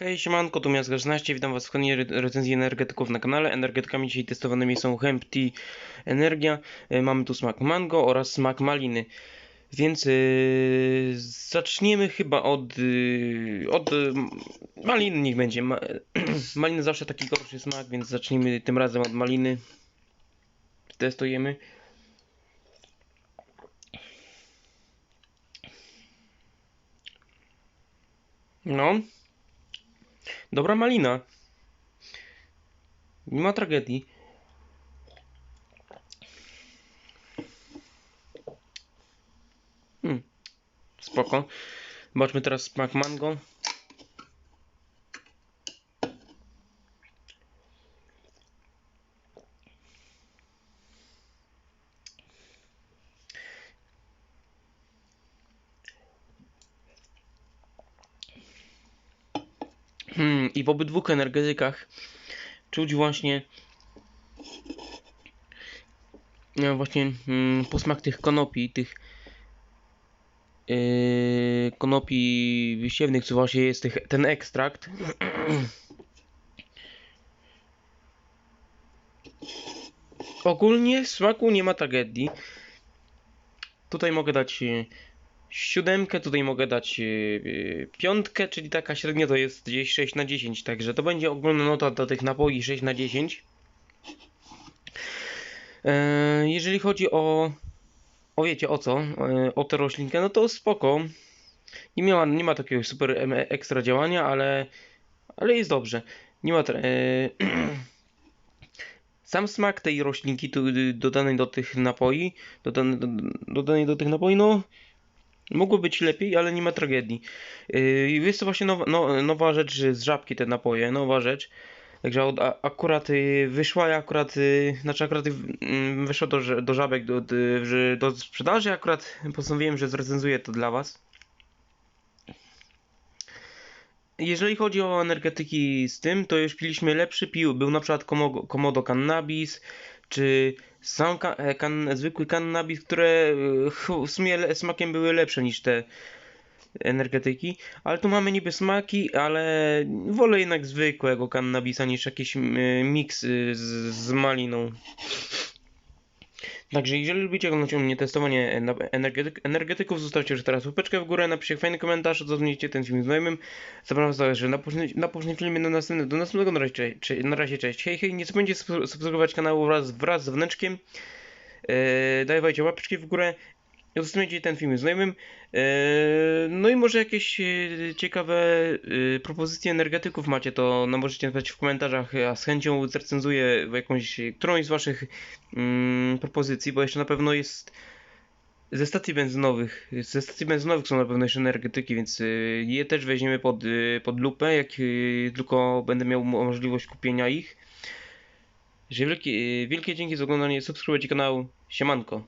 Hej, siemanko, tu Miazga 16, witam was w kolejnej re- recenzji energetyków na kanale. Energetykami dzisiaj testowanymi są Hemp Energia, y, mamy tu smak mango oraz smak maliny. Więc yy, zaczniemy chyba od, yy, od yy, maliny, niech będzie. Ma, maliny zawsze taki gorszy smak, więc zacznijmy tym razem od maliny. Testujemy. No. Dobra malina. Nie ma tragedii. Hmm. Spoko. Zobaczmy teraz smak mango. I w obydwu energetykach czuć właśnie no właśnie mm, posmak tych konopi, tych yy, konopi wiesiewnych, co właśnie jest tych, ten ekstrakt. Ogólnie smaku nie ma tragedii. Tutaj mogę dać yy, siódemkę, tutaj mogę dać yy, piątkę, czyli taka średnia to jest gdzieś 6 na 10, także to będzie ogólna nota do tych napoi 6 na 10. E, jeżeli chodzi o, o wiecie o co, e, o tę roślinkę, no to spoko. Nie, miała, nie ma takiego super ekstra działania, ale, ale jest dobrze. Nie ma. E, sam smak tej roślinki tu, dodanej do tych napoi, dodany, do, dodanej do tych napoi, no mogło być lepiej, ale nie ma tragedii. Yy, jest to właśnie nowa, no, nowa rzecz z żabki te napoje, nowa rzecz. Także od, a, akurat y, wyszła i akurat, y, znaczy akurat y, mm, wyszło do, do żabek do, do, do sprzedaży, akurat postanowiłem, że zrecenzuję to dla was. Jeżeli chodzi o energetyki z tym, to już piliśmy lepszy pił. Był na przykład Komodo Cannabis, czy sam ka, e, kan, zwykły cannabis, które e, w sumie smakiem były lepsze niż te energetyki. Ale tu mamy niby smaki, ale wolę jednak zwykłego cannabisa niż jakiś miks z, z maliną. Także jeżeli lubicie oglądać u mnie testowanie na- energetyk, energetyków, zostawcie już teraz łapeczkę w górę, napiszcie fajny komentarz, odzwonicie ten film znajomym. Zapraszam że na na później filmie do następnego, do następnego, na razie, cześć, na razie cześć. Hej, hej, nie zapomnijcie subs- subskrybować kanału wraz, wraz z wneczkiem. Eee, dajcie łapeczki w górę. Udostępniajcie ten film znajomym. Eee, no i może jakieś e, ciekawe e, propozycje energetyków macie, to no, możecie napisać w komentarzach, a z chęcią zrecenzuję jakąś, którąś z waszych mm, propozycji, bo jeszcze na pewno jest ze stacji benzynowych, ze stacji benzynowych są na pewno jeszcze energetyki, więc je też weźmiemy pod, pod lupę, jak tylko będę miał mo- możliwość kupienia ich. Wielkie, wielkie dzięki za oglądanie, subskrybujcie kanał, siemanko.